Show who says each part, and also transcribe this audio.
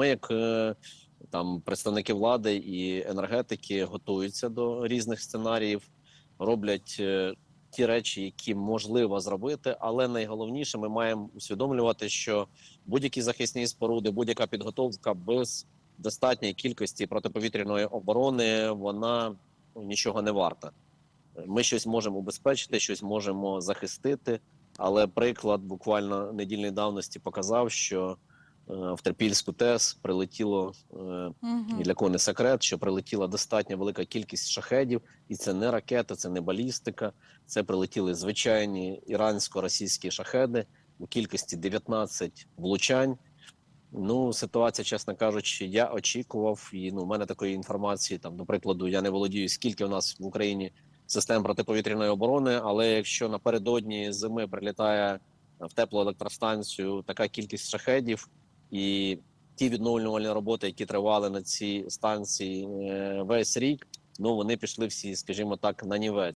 Speaker 1: Ми, як е, там представники влади і енергетики, готуються до різних сценаріїв, роблять е, ті речі, які можливо зробити. Але найголовніше, ми маємо усвідомлювати, що будь-які захисні споруди, будь-яка підготовка без достатньої кількості протиповітряної оборони, вона нічого не варта. Ми щось можемо убезпечити, щось можемо захистити. Але приклад буквально недільної давності показав, що в Терпільську ТЕС прилетіло е, і для кого не секрет, що прилетіла достатньо велика кількість шахедів, і це не ракета, це не балістика. Це прилетіли звичайні ірансько-російські шахеди у кількості 19 влучань. Ну, ситуація, чесно кажучи, я очікував, і ну, в мене такої інформації, там, до прикладу, я не володію, скільки у нас в Україні систем протиповітряної оборони, але якщо напередодні зими прилітає в теплу електростанцію така кількість шахедів, і ті відновлювальні роботи, які тривали на цій станції е, весь рік, ну вони пішли всі, скажімо так, на нівець.